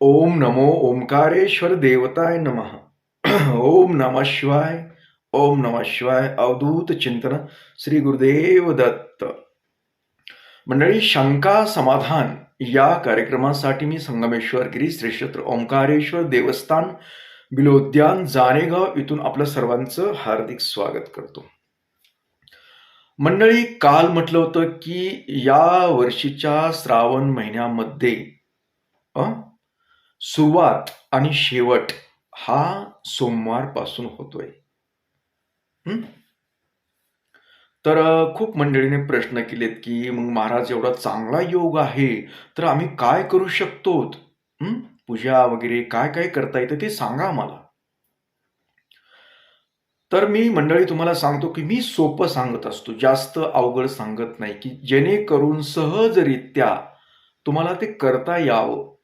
ओम नमो ओंकारेश्वर देवताय नमः। ओम नमः शिवाय ओम नमः शिवाय अवधूत चिंतन श्री गुरुदेव दत्त। मंडळी शंका समाधान या कार्यक्रमासाठी मी संगमेश्वर गिरी श्रीक्षेत्र ओंकारेश्वर देवस्थान बिलोद्यान जानेगाव इथून आपलं सर्वांचं हार्दिक स्वागत करतो। मंडळी काल म्हटलं होतं की या वर्षीच्या श्रावण महिन्यामध्ये सुवात सुरुवात आणि शेवट हा सोमवारपासून होतोय. हं? तर खूप मंडळीने प्रश्न केलेत की मग महाराज एवढा चांगला योग आहे तर आम्ही काय करू शकतो हं? पूजा वगैरे काय काय करता येतं ते सांगा मला तर मी मंडळी तुम्हाला सांगतो की मी सोपं सांगत असतो जास्त अवघड सांगत नाही की जेणेकरून सहजरित्या तुम्हाला ते करता यावं.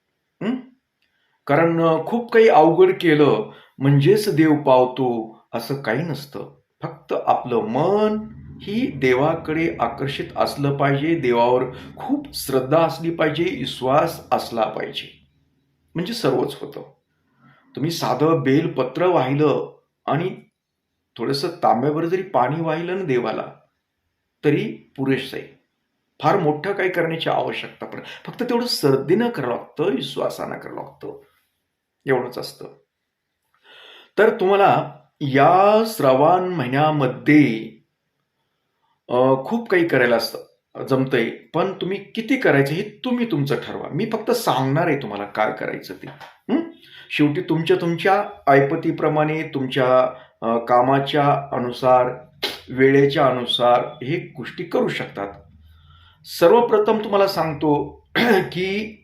कारण खूप काही अवघड केलं म्हणजेच देव पावतो असं काही नसतं. फक्त आपलं मन ही देवाकडे आकर्षित असलं पाहिजे देवावर खूप श्रद्धा असली पाहिजे विश्वास असला पाहिजे. म्हणजे सर्वच होतं. तुम्ही साधं बेलपत्र वाहिलं आणि थोडंसं तांब्यावर जरी पाणी वाहिलं ना देवाला तरी पुरेसं आहे. फार मोठं काही करण्याची आवश्यकता पण फक्त तेवढं श्रद्धेनं करावं लागतं विश्वासानं करावं लागतं. एवढंच असतं. तर तुम्हाला या श्रावण महिन्यामध्ये खूप काही करायला असतं जमतंय. पण तुम्ही किती करायचं हे तुम्ही तुमचं ठरवा. मी फक्त सांगणार आहे तुम्हाला काय करायचं ते. शेवटी तुमच्या तुमच्या ऐपतीप्रमाणे तुमच्या कामाच्या अनुसार वेळेच्या अनुसार हे गोष्टी करू शकतात. सर्वप्रथम तुम्हाला सांगतो की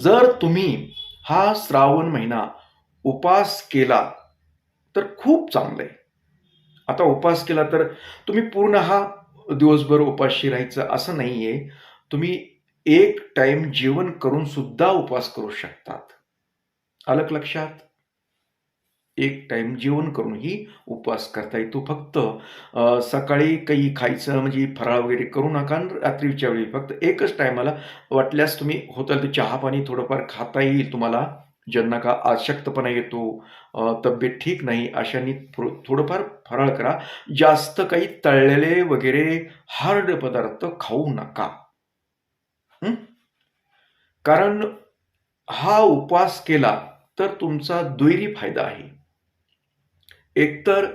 जर तुम्ही हा श्रावण महिना उपास केला तर खूप चांगलं आहे आता उपास केला तर तुम्ही पूर्ण हा दिवसभर उपाशी राहायचं असं नाही आहे तुम्ही एक टाईम जेवण करून सुद्धा उपवास करू शकतात. आलं लक्षात? एक टाइम जेवण करूनही उपवास करता येतो. फक्त सकाळी काही खायचं म्हणजे फराळ वगैरे करू नका आणि रात्रीच्या वेळी फक्त एकच टायमाला वाटल्यास तुम्ही होतं तर चहा पाणी थोडंफार खाता येईल तुम्हाला. ज्यांना का अशक्तपणा येतो तब्येत ठीक नाही अशांनी थो- थोडंफार फराळ करा. जास्त काही तळलेले वगैरे हार्ड पदार्थ खाऊ नका. कारण हा उपवास केला तर तुमचा दुहेरी फायदा आहे. एकतर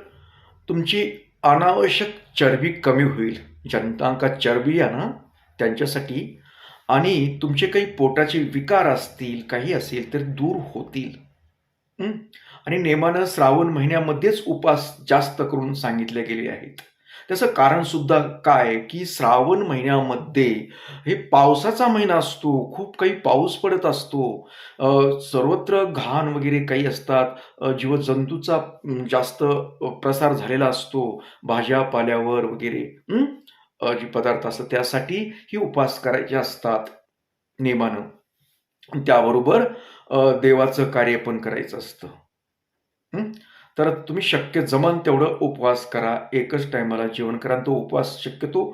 तुमची अनावश्यक चरबी कमी होईल. ज्यांना चरबी आहे ना त्यांच्यासाठी. आणि तुमचे काही पोटाचे विकार असतील काही असेल तर दूर होतील. आणि नेमानं श्रावण महिन्यामध्येच उपास जास्त करून सांगितले गेले आहेत. त्याचं कारण सुद्धा काय? की श्रावण महिन्यामध्ये हे पावसाचा महिना असतो. खूप काही पाऊस पडत असतो. सर्वत्र घाण वगैरे काही असतात. जीवजंतूचा जास्त प्रसार झालेला असतो. भाज्या पाल्यावर वगैरे जे पदार्थ असतात त्यासाठी ही उपास करायचे असतात नियमानं त्याबरोबर देवाचं कार्य पण करायचं असतं. तर तुम्ही शक्य जमन तेवढं उपवास करा. एकच टायमाला जेवण करा. आणि तो उपवास शक्यतो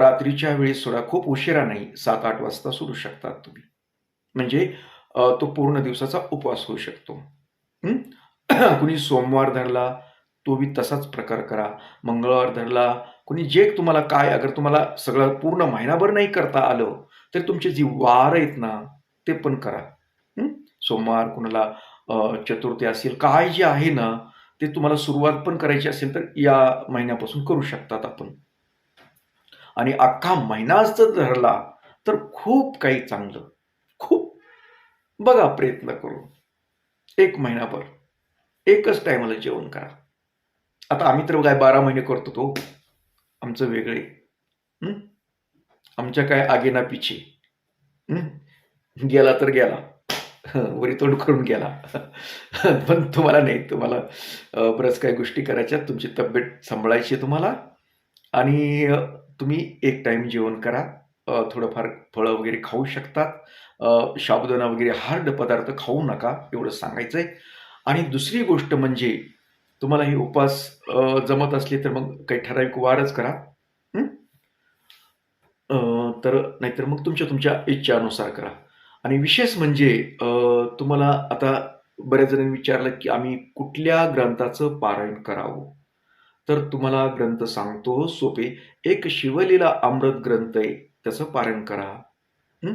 रात्रीच्या वेळी सोडा. खूप उशिरा नाही. सात आठ वाजता सोडू शकतात तुम्ही. म्हणजे तो पूर्ण दिवसाचा उपवास होऊ शकतो. कुणी सोमवार धरला तो बी तसाच प्रकार करा. मंगळवार धरला कुणी जे तुम्हाला काय अगर तुम्हाला सगळं पूर्ण महिनाभर नाही करता आलं तर तुमचे जी वार आहेत ना ते पण करा. सोमवार कुणाला चतुर्थी असेल काय जे आहे ना ते तुम्हाला सुरुवात पण करायची असेल तर या महिन्यापासून करू शकतात आपण. आणि अख्खा महिनाच जर धरला तर खूप काही चांगलं. खूप. बघा प्रयत्न करून. एक महिनाभर. एकच टायमाला जेवण करा. आता आम्ही तर काय बारा महिने करतो तो. आमचं वेगळे आमच्या काय आगेना पिछे गेला तर गेला. वरी तोंड करून गेला. पण तुम्हाला नाही तुम्हाला बरंच काही गोष्टी करायच्या तुमची तब्येत सांभाळायची आहे तुम्हाला. आणि तुम्ही एक टाईम जेवण करा. थोडंफार फळं वगैरे खाऊ शकतात. शाबुदाना वगैरे हार्ड पदार्थ खाऊ नका एवढं सांगायचं आहे आणि दुसरी गोष्ट म्हणजे तुम्हाला हे उपास जमत असले तर मग काही ठराविक वारच करा. तर नाहीतर मग तुमच्या तुमच्या इच्छेनुसार करा. आणि विशेष म्हणजे तुम्हाला आता बऱ्याच जणांनी विचारलं की आम्ही कुठल्या ग्रंथाचं पारायण करावं तर तुम्हाला ग्रंथ सांगतो सोपे एक शिवलीला अमृत ग्रंथ आहे त्याचं पारायण करा हं?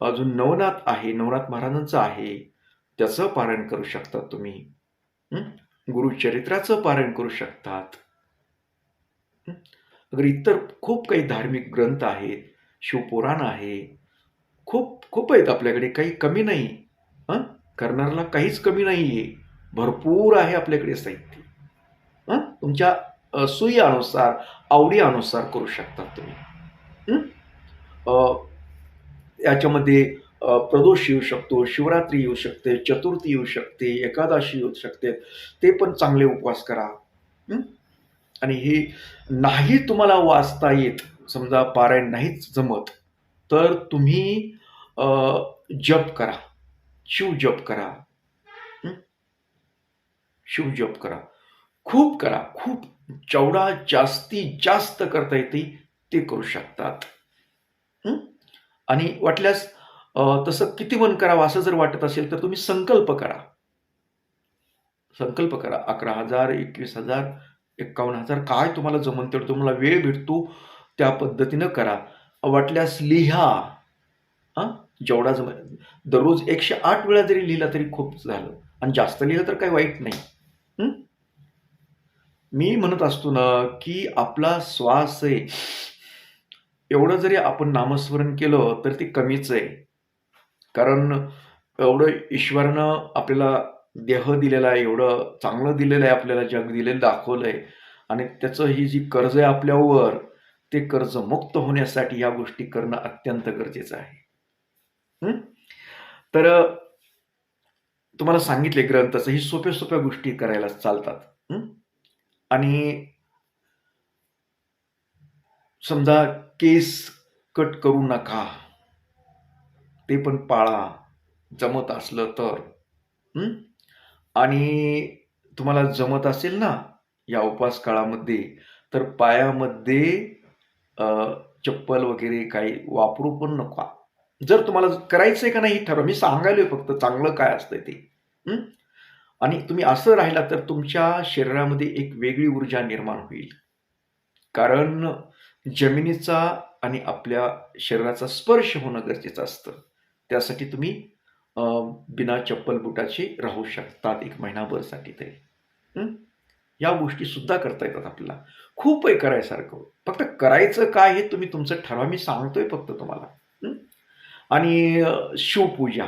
अजून नवनाथ आहे नवनाथ महाराजांचं आहे त्याचं पारायण करू शकता तुम्ही हं? गुरुचरित्राचं पारायण करू शकतात हं? अगर इतर खूप काही धार्मिक ग्रंथ आहेत शिवपुराण आहे खूप खूप आहेत आपल्याकडे. काही कमी नाही. हां? करणाऱ्याला काहीच कमी नाही आहे भरपूर आहे आपल्याकडे साहित्य. हां? तुमच्या अ, सुईनुसार करू शकता तुम्ही. याच्यामध्ये प्रदोष येऊ शकतो शिवरात्री येऊ शकते चतुर्थी येऊ शकते एकादशी येऊ शकते. ते पण चांगले उपवास करा. आणि हे नाही तुम्हाला वाचता येत. समजा पारायण नाहीच जमत. तर तुम्ही जप करा. शिव जप करा. शिव जप करा. खूप करा. खूप. जेवढा जास्तीत जास्त करता येते ते करू शकतात. आणि वाटल्यास तसं किती मन करावं असं जर वाटत असेल तर तुम्ही संकल्प करा. संकल्प करा. अकरा हजार एकवीस हजार एक्कावन्न हजार काय तुम्हाला जमन तेवढं तुम्हाला वेळ भेटतो त्या पद्धतीनं करा. वाटल्यास लिहा. हां? जेवढा जम दररोज एकशे आठ वेळा जरी लिहिला तरी खूप झालं. आणि जास्त लिहिलं तर काही वाईट नाही. मी म्हणत असतो ना की आपला श्वास आहे. एवढं जरी आपण नामस्मरण केलं तर ते कमीच आहे. कारण एवढं ईश्वरानं आपल्याला देह दिलेला आहे एवढं चांगलं दिलेलं आहे आपल्याला जग दिलेलं दाखवलं आहे आणि त्याचं ही जी कर्ज आहे आपल्यावर ते कर्ज मुक्त होण्यासाठी या गोष्टी करणं अत्यंत गरजेचं आहे. तर तुम्हाला सांगितले ग्रंथाचं ही सोप्या सोप्या गोष्टी करायला चालतात. आणि समजा केस कट करू नका ते पण पाळा जमत असलं तर. आणि तुम्हाला जमत असेल ना या उपवास काळामध्ये तर पायामध्ये चप्पल वगैरे काही वापरू पण नका. जर तुम्हाला करायचं आहे का नाही ठरवा. मी सांगायलोय फक्त चांगलं काय असतंय ते. आणि तुम्ही असं राहिला तर तुमच्या शरीरामध्ये एक वेगळी ऊर्जा निर्माण होईल. कारण जमिनीचा आणि आपल्या शरीराचा स्पर्श होणं गरजेचं असतं. त्यासाठी तुम्ही बिना चप्पल बुटाचे राहू शकतात एक महिनाभरसाठी तरी. या गोष्टी सुद्धा करता येतात आपल्याला. खूप आहे करायसारखं. फक्त करायचं काय हे तुम्ही तुमचं ठरवा. मी सांगतोय फक्त तुम्हाला. आणि शिवपूजा.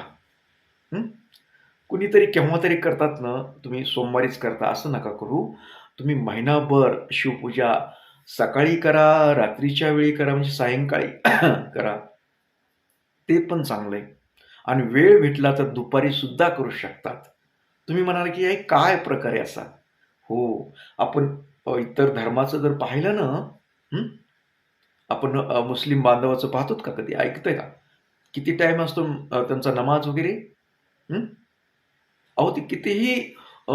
कुणीतरी केव्हा तरी करतात ना तुम्ही सोमवारीच करता असं नका करू. तुम्ही महिनाभर शिवपूजा सकाळी करा रात्रीच्या वेळी करा म्हणजे सायंकाळी करा. ते पण चांगलं आहे आणि वेळ भेटला तर दुपारी सुद्धा करू शकतात. तुम्ही म्हणाल की हे काय प्रकारे असा? हो. आपण इतर धर्माचं जर पाहिलं ना हं? आपण अ, मुस्लिम बांधवाचं पाहतो का कधी? ऐकतंय का? किती टाईम असतो अ, त्यांचा नमाज वगैरे? हं? अहो ते कितीही अ,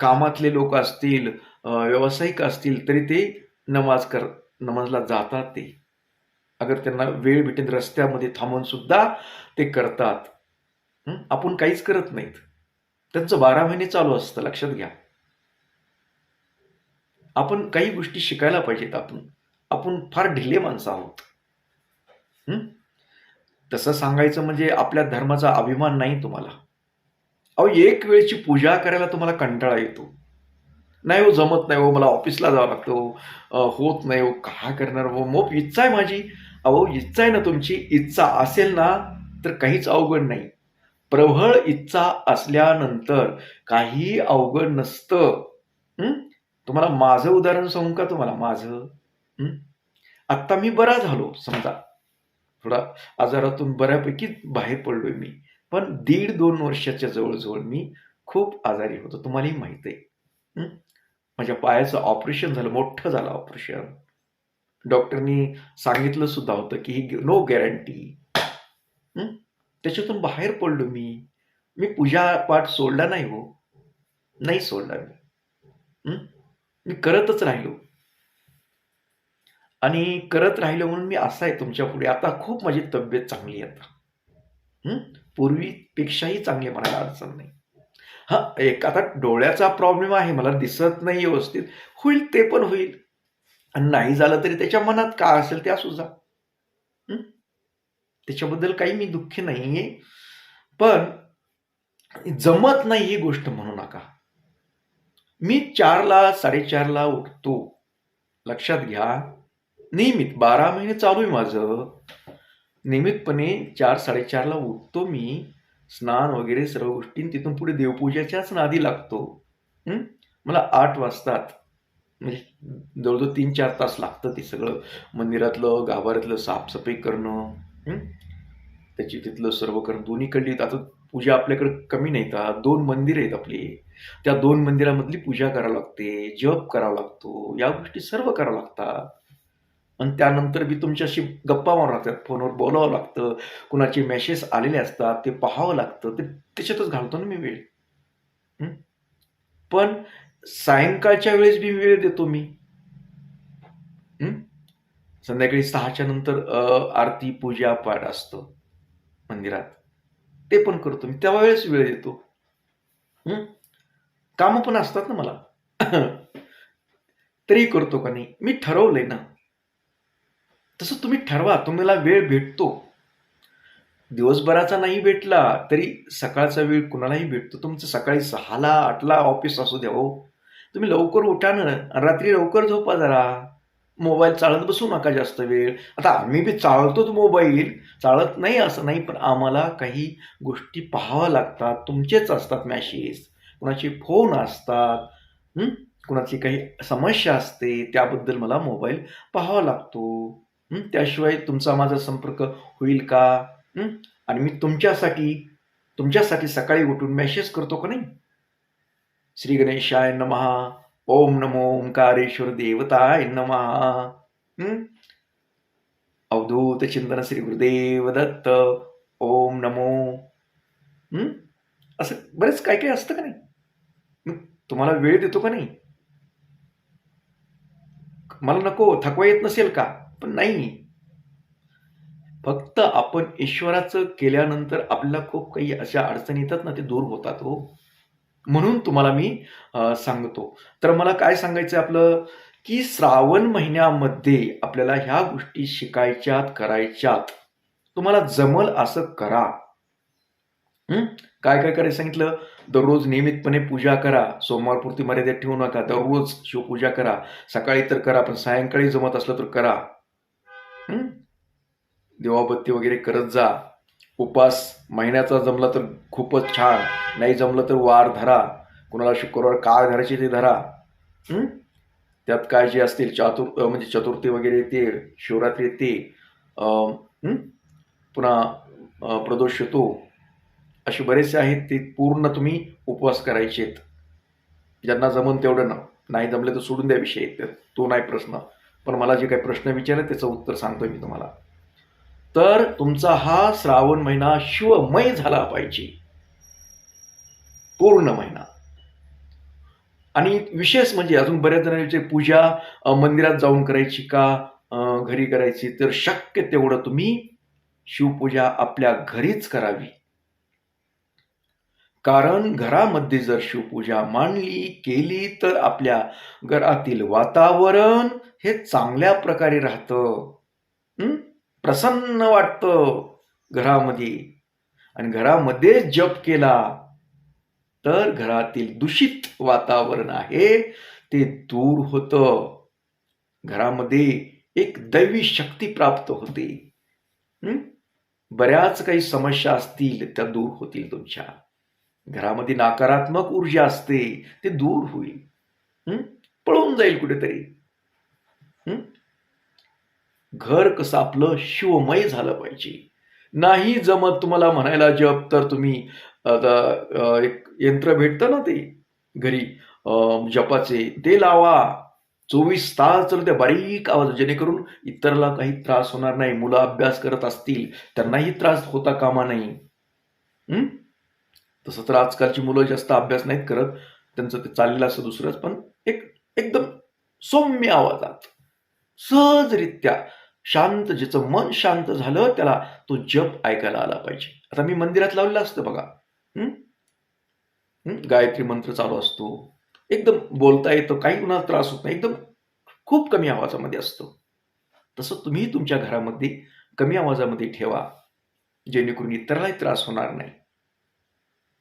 कामातले लोक असतील अ, व्यावसायिक असतील तरी ते नमाज कर नमाजला जातात ते. अगर त्यांना वेळ भेटेल रस्त्यामध्ये थांबून सुद्धा ते करतात. हं? आपण काहीच करत नाहीत. त्यांचं बारा महिने चालू असतं लक्षात घ्या. आपण काही गोष्टी शिकायला पाहिजेत आपण. आपण फार ढिले माणसं आहोत. तसं सांगायचं म्हणजे आपल्या धर्माचा अभिमान नाही तुम्हाला. अहो एक वेळची पूजा करायला तुम्हाला कंटाळा येतो. नाही हो जमत नाही हो मला ऑफिसला जावं लागतं हो. होत नाही हो काय करणार हो? मोप इच्छा आहे माझी. अहो इच्छा आहे ना तुमची. इच्छा असेल ना तर काहीच अवघड नाही. प्रबळ इच्छा असल्यानंतर काही अवघड नसतं. तुम्हाला माझं उदाहरण सांगू का तुम्हाला? माझं? आत्ता मी बरा झालो समजा. थोडा आजारातून बऱ्यापैकी बाहेर पडलोय मी. पण दीड दोन वर्षाच्या जवळजवळ मी खूप आजारी होतो. तुम्हालाही माहीत आहे. माझ्या पायाचं ऑपरेशन झालं मोठं झालं ऑपरेशन. डॉक्टरनी सांगितलं सुद्धा होतं की ही नो गॅरंटी. त्याच्यातून बाहेर पडलो मी. मी पूजा पाठ सोडला नाही हो. नाही सोडला मी. मी करतच राहिलो. आणि करत राहिलो म्हणून मी असा आहे तुमच्यापुढे. आता खूप माझी तब्येत चांगली आहे आता. पूर्वीपेक्षाही चांगली म्हणायला अडचण नाही. हा? एक आता डोळ्याचा प्रॉब्लेम आहे मला दिसत नाही व्यवस्थित. होईल ते पण होईल. आणि नाही झालं तरी त्याच्या मनात का असेल ते असू जा. त्याच्याबद्दल काही मी दुःखी नाही आहे पण जमत नाही ही गोष्ट म्हणू नका. मी चारला साडेचारला उठतो. लक्षात घ्या नियमित बारा महिने चालू आहे माझं. नियमितपणे चार साडेचारला उठतो मी. स्नान वगैरे सर्व गोष्टी तिथून पुढे देवपूजाच्याच नादी लागतो. मला आठ वाजतात. म्हणजे जवळजवळ तीन चार तास लागतं ते सगळं. मंदिरातलं गाभाऱ्यातलं साफसफाई करणं. त्याची तिथलं सर्व करणं. दोन्हीकडली आता पूजा आपल्याकडे कमी नाहीत का दोन मंदिर आहेत आपली. त्या दोन मंदिरामधली पूजा करावी लागते जप करावा लागतो या गोष्टी सर्व करावं लागतात. आणि त्यानंतर बी तुमच्याशी गप्पा मारावं लागतात फोनवर बोलावं लागतं कुणाचे मेसेज आलेले असतात ते पाहावं लागतं ते त्याच्यातच घालतो ना मी वेळ. पण सायंकाळच्या वेळेस बी वेळ देतो मी. संध्याकाळी सहाच्या नंतर आरती पूजा पाठ असतं मंदिरात. ते पण करतो मी त्या वेळेस वेळ देतो. कामं पण असतात ना मला. तरी करतो का नाही? मी ठरवलंय ना. तसं तुम्ही ठरवा तुम्हाला वेळ भेटतो. दिवसभराचा नाही भेटला तरी सकाळचा वेळ कुणालाही भेटतो. तुमचं सकाळी सहाला आठला ऑफिस असू द्या हो. तुम्ही लवकर उठा ना. रात्री लवकर झोपा जरा. मोबाईल चालत बसू नका जास्त वेळ. आता आम्ही बी चाळतोच मोबाईल. चालत नाही असं नाही पण आम्हाला काही गोष्टी पाहाव्या लागतात. तुमचेच असतात मॅसेज कुणाचे फोन असतात कुणाची काही समस्या असते त्याबद्दल मला मोबाईल पाहावा लागतो. त्याशिवाय तुमचा माझा संपर्क होईल का? आणि मी तुमच्यासाठी तुमच्यासाठी सकाळी उठून मेसेज करतो का नाही? श्री गणेशाय नमहा. ओम नमो ओंकारेश्वर देवताय नमहा. अवधूत चिंतन श्री गुरुदेव दत्त. ओम नमो. असं बरेच काय काय असतं का नाही? तुम्हाला वेळ देतो का नाही? मला नको थकवा येत नसेल का? पण नाही. फक्त आपण ईश्वराचं केल्यानंतर आपल्याला खूप काही अशा अडचणी येतात ना ते दूर होतात हो. म्हणून तुम्हाला मी सांगतो. तर मला काय सांगायचं आपलं? की श्रावण महिन्यामध्ये आपल्याला ह्या गोष्टी शिकायच्यात करायच्यात. तुम्हाला जमल असं करा. काय काय करायचं सांगितलं? दररोज नियमितपणे पूजा करा. सोमवारपुरती मर्यादित ठेवू नका. दररोज शिवपूजा करा. सकाळी तर करा पण सायंकाळी जमत असलं तर करा. देवाबत्ती वगैरे करत जा. उपास महिन्याचा जमला तर खूपच छान. नाही जमलं तर वार धरा. कुणाला शुक्रवार काळ धरायची ते धरा. त्यात काय जे असतील चातुर म्हणजे चतुर्थी वगैरे येते शिवरात्री येते. पुन्हा प्रदोष येतो. असे बरेचसे आहेत ते पूर्ण तुम्ही उपवास करायचे आहेत. ज्यांना जमन तेवढं ना नाही जमले तर सोडून द्या विषय तो नाही प्रश्न. पण मला जे काही प्रश्न विचारले त्याचं उत्तर सांगतोय मी तुम्हाला. तर तुमचा हा श्रावण महिना शिवमय झाला पाहिजे. पूर्ण महिना. आणि विशेष म्हणजे अजून बऱ्याच जणांची पूजा मंदिरात जाऊन करायची का घरी करायची तर शक्य तेवढं तुम्ही शिवपूजा आपल्या घरीच करावी. कारण घरामध्ये जर शिवपूजा मांडली केली तर आपल्या घरातील वातावरण हे चांगल्या प्रकारे राहतं. प्रसन्न वाटतं घरामध्ये. आणि घरामध्ये जप केला तर घरातील दूषित वातावरण आहे ते दूर होतं. घरामध्ये एक दैवी शक्ती प्राप्त होते. बऱ्याच काही समस्या असतील त्या दूर होतील तुमच्या. घरामध्ये नकारात्मक ऊर्जा असते ते दूर होईल. पळून जाईल कुठेतरी. घर कसं आपलं शिवमय झालं पाहिजे. नाही जमत तुम्हाला म्हणायला जप तर तुम्ही आता एक यंत्र भेटतं ना ते घरी जपाचे ते लावा. चोवीस तास चालू त्या बारीक आवाज जेणेकरून इतरला काही त्रास होणार नाही. मुलं अभ्यास करत असतील त्यांनाही त्रास होता कामा नाही. तसं तर आजकालची मुलं जास्त अभ्यास नाहीत करत. त्यांचं ते चाललेलं असं दुसरंच पण एक एकदम सौम्य आवाजात. सहजरित्या शांत ज्याचं मन शांत झालं त्याला तो जप ऐकायला आला पाहिजे. आता मी मंदिरात लावलेलं असतं बघा. गायत्री मंत्र चालू असतो. एकदम बोलता येतं काही कुणाला त्रास होत नाही. एकदम खूप कमी आवाजामध्ये असतो. तसं तुम्ही तुमच्या घरामध्ये कमी आवाजामध्ये ठेवा. जेणेकरून इतरालाही त्रास होणार नाही.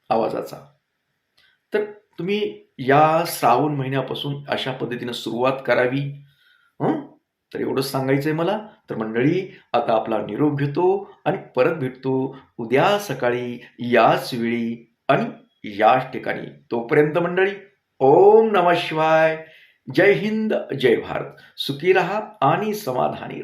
आवाजाचा. तर तुम्ही या श्रावण महिन्यापासून अशा पद्धतीनं सुरुवात करावी. हं? तर एवढंच सांगायचंय मला. तर मंडळी आता आपला निरोप घेतो आणि परत भेटतो उद्या सकाळी याच वेळी आणि याच ठिकाणी. तोपर्यंत मंडळी ओम नम शिवाय. जय हिंद जय भारत. सुखी रहा आणि समाधानी